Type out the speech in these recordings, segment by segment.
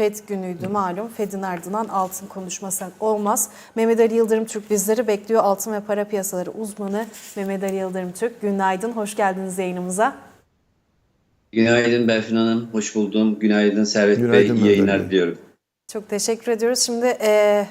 FED günüydü malum. FED'in ardından altın konuşmasak olmaz. Mehmet Ali Yıldırım Türk bizleri bekliyor. Altın ve para piyasaları uzmanı Mehmet Ali Yıldırım Türk. Günaydın, hoş geldiniz yayınımıza. Günaydın Berfin Hanım, hoş buldum. Günaydın Servet Günaydın Bey, iyi yayınlar diliyorum. Çok teşekkür ediyoruz. Şimdi e,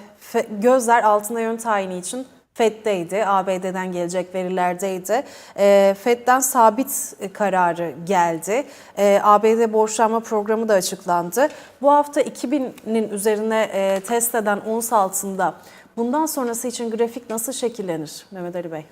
gözler altına yön tayini için FED'deydi. ABD'den gelecek verilerdeydi. E, FED'den sabit e, kararı geldi. E, ABD borçlanma programı da açıklandı. Bu hafta 2000'in üzerine e, test eden ons altında bundan sonrası için grafik nasıl şekillenir Mehmet Ali Bey?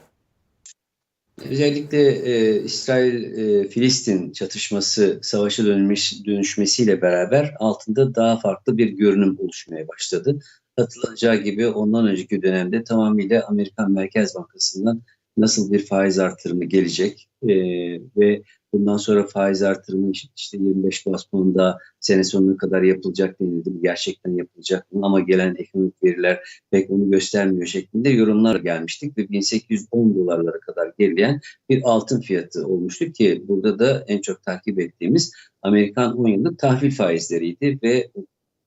Özellikle e, İsrail-Filistin çatışması savaşa dönmüş, dönüşmesiyle beraber altında daha farklı bir görünüm oluşmaya başladı. Hatırlanacağı gibi ondan önceki dönemde tamamıyla Amerikan Merkez Bankası'ndan nasıl bir faiz artırımı gelecek e, ve bundan sonra faiz artırımı işte 25 bas puan daha sene sonuna kadar yapılacak denildi. Gerçekten yapılacak mı? Ama gelen ekonomik veriler pek onu göstermiyor şeklinde yorumlar gelmiştik ve 1810 dolarlara kadar gerileyen bir altın fiyatı olmuştu ki burada da en çok takip ettiğimiz Amerikan 10 yıllık tahvil faizleriydi ve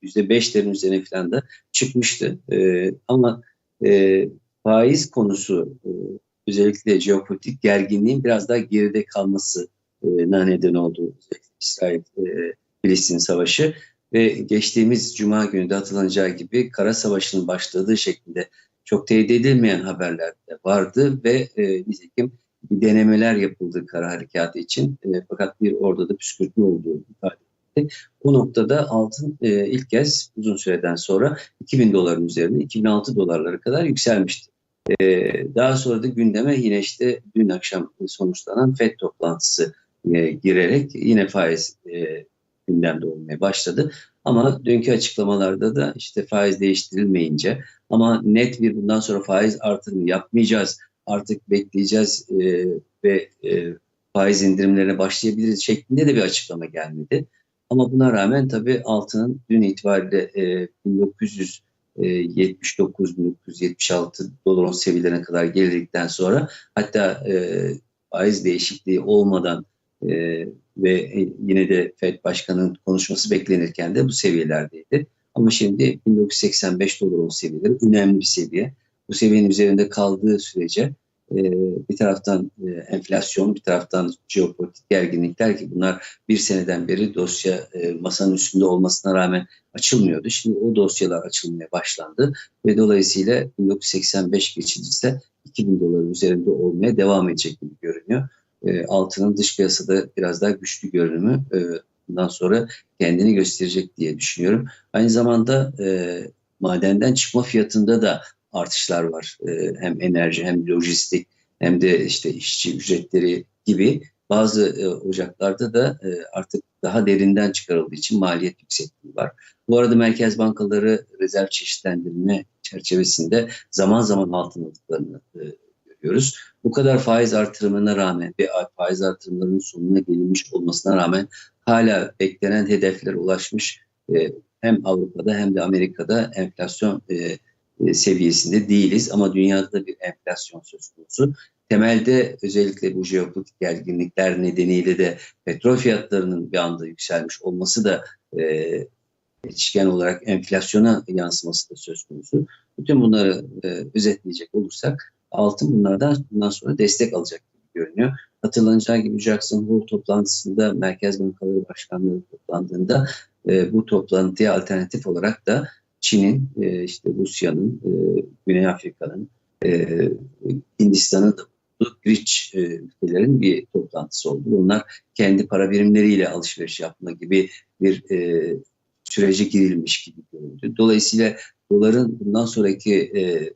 %5'lerin üzerine falan da çıkmıştı. Ee, ama e, faiz konusu e, özellikle jeopolitik gerginliğin biraz daha geride kalması e, neden oldu. İsrail-Filistin savaşı ve geçtiğimiz Cuma günü de hatırlanacağı gibi Kara Savaşı'nın başladığı şeklinde çok teyit edilmeyen haberler de vardı ve e, nitekim denemeler yapıldı kara harekatı için E, fakat bir orada da püskürtme olduğu ifade. Bu noktada altın e, ilk kez uzun süreden sonra 2000 doların üzerine 2006 dolarlara kadar yükselmişti. E, daha sonra da gündeme yine işte dün akşam sonuçlanan FED toplantısı e, girerek yine faiz e, gündemde olmaya başladı. Ama dünkü açıklamalarda da işte faiz değiştirilmeyince ama net bir bundan sonra faiz artırımı yapmayacağız artık bekleyeceğiz e, ve e, faiz indirimlerine başlayabiliriz şeklinde de bir açıklama gelmedi. Ama buna rağmen tabii altının dün itibariyle e, 1979-1976 dolar seviyelerine kadar geldikten sonra hatta e, faiz değişikliği olmadan e, ve yine de FED Başkanı'nın konuşması beklenirken de bu seviyelerdeydi. Ama şimdi 1985 dolar seviyeleri önemli bir seviye. Bu seviyenin üzerinde kaldığı sürece e, bir taraftan e, enflasyon, bir taraftan jeopolitik gerginlikler ki bunlar bir seneden beri dosya e, masanın üstünde olmasına rağmen açılmıyordu. Şimdi o dosyalar açılmaya başlandı ve dolayısıyla 1985 geçicisi de 2000 doların üzerinde olmaya devam edecek gibi görünüyor. E, altının dış piyasada biraz daha güçlü görünümü bundan sonra kendini gösterecek diye düşünüyorum. Aynı zamanda madenden çıkma fiyatında da artışlar var. E, hem enerji hem lojistik hem de işte işçi ücretleri gibi bazı e, ocaklarda da e, artık daha derinden çıkarıldığı için maliyet yüksekliği var. Bu arada merkez bankaları rezerv çeşitlendirme çerçevesinde zaman zaman altın aldıklarını e, görüyoruz. Bu kadar faiz artırımına rağmen ve faiz artırımlarının sonuna gelinmiş olmasına rağmen hala beklenen hedeflere ulaşmış hem Avrupa'da hem de Amerika'da enflasyon e, seviyesinde değiliz ama dünyada da bir enflasyon söz konusu. Temelde özellikle bu jeopolitik gerginlikler nedeniyle de petrol fiyatlarının bir anda yükselmiş olması da e, olarak enflasyona yansıması da söz konusu. Bütün bunları e, özetleyecek olursak altın bunlardan bundan sonra destek alacak gibi görünüyor. Hatırlanacağı gibi Jackson Hole toplantısında Merkez Bankaları Başkanları toplandığında e, bu toplantıya alternatif olarak da Çin'in, e, işte Rusya'nın, e, Güney Afrika'nın, e, Hindistan'ın BRICS e, ülkelerin bir toplantısı oldu. Onlar kendi para birimleriyle alışveriş yapma gibi bir e, sürece girilmiş gibi göründü. Dolayısıyla doların bundan sonraki e,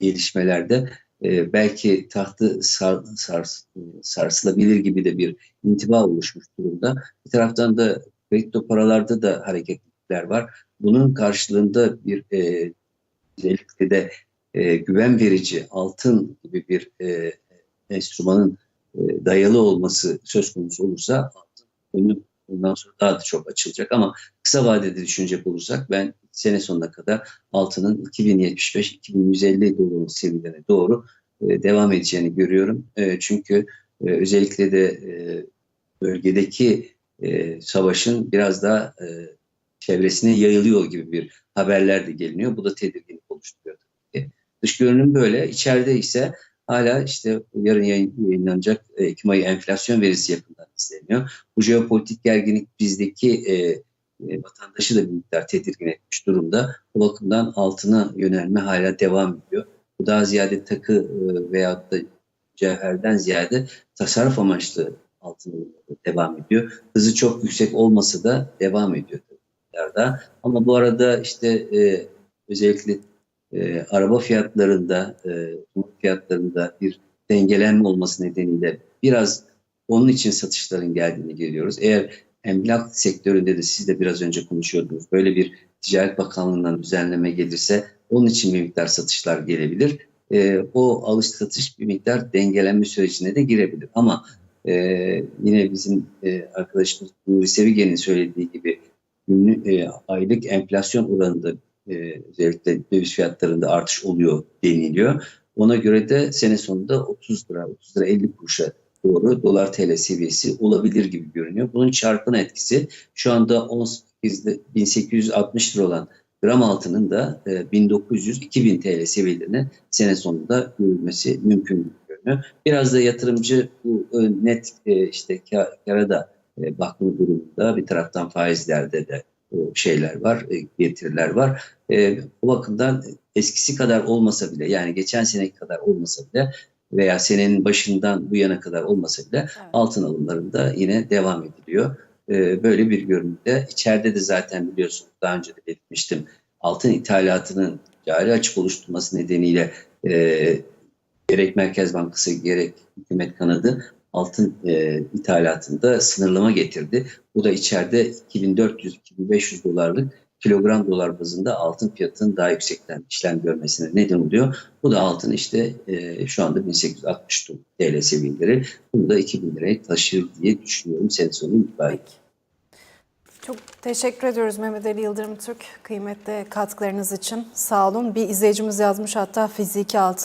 gelişmelerde e, belki tahtı sar, sars, sarsılabilir gibi de bir intiba oluşmuş durumda. Bir taraftan da kripto paralarda da hareketlilikler var. Bunun karşılığında bir e, özellikle de e, güven verici altın gibi bir e, enstrümanın e, dayalı olması söz konusu olursa altın bundan sonra daha da çok açılacak ama kısa vadede düşünecek olursak ben sene sonuna kadar altının 2075-2150 dolar seviyelerine doğru e, devam edeceğini görüyorum. E, çünkü e, özellikle de e, bölgedeki e, savaşın biraz daha e, çevresine yayılıyor gibi bir haberler de geliniyor. Bu da tedirginlik oluşturuyor. Dış görünüm böyle. İçeride ise hala işte yarın yayın, yayınlanacak e, Ekim ayı enflasyon verisi yakından izleniyor. Bu jeopolitik gerginlik bizdeki e, e, vatandaşı da bir miktar tedirgin etmiş durumda. Bu bakımdan altına yönelme hala devam ediyor. Bu daha ziyade takı e, veyahut da cevherden ziyade tasarruf amaçlı altın devam ediyor. Hızı çok yüksek olmasa da devam ediyor miktarda. Ama bu arada işte e, özellikle e, araba fiyatlarında, e, fiyatlarında bir dengelenme olması nedeniyle biraz onun için satışların geldiğini görüyoruz. Eğer emlak sektöründe de siz de biraz önce konuşuyordunuz. Böyle bir Ticaret Bakanlığı'ndan düzenleme gelirse onun için bir miktar satışlar gelebilir. E, o alış satış bir miktar dengelenme sürecine de girebilir. Ama e, yine bizim e, arkadaşımız Nuri Sevigen'in söylediği gibi günlük, e, aylık enflasyon oranında e, özellikle döviz fiyatlarında artış oluyor deniliyor. Ona göre de sene sonunda 30 lira, 30 lira 50 kuruşa doğru dolar TL seviyesi olabilir gibi görünüyor. Bunun çarpın etkisi şu anda 18'de 1860 lira olan gram altının da e, 1900-2000 TL seviyelerine sene sonunda görülmesi mümkün görünüyor. Biraz da yatırımcı bu e, net e, işte ka- kara da e, bakma durumunda bir taraftan faizlerde de şeyler var, e, getiriler var. E, o bakımdan eskisi kadar olmasa bile yani geçen seneki kadar olmasa bile veya senenin başından bu yana kadar olmasa bile Evet. altın alımlarında yine devam ediliyor. E, böyle bir görünümde. İçeride de zaten biliyorsunuz daha önce de belirtmiştim. Altın ithalatının cari açık oluşturması nedeniyle e, gerek Merkez Bankası gerek hükümet kanadı altın e, ithalatında sınırlama getirdi. Bu da içeride 2400-2500 dolarlık kilogram dolar bazında altın fiyatının daha yüksekten işlem görmesine neden oluyor. Bu da altın işte e, şu anda 1860 TL seviyeleri. Bunu da 2000 liraya taşır diye düşünüyorum sene sonu itibariyle. Çok teşekkür ediyoruz Mehmet Ali Yıldırım Türk kıymetli katkılarınız için. Sağ olun. Bir izleyicimiz yazmış hatta fiziki altın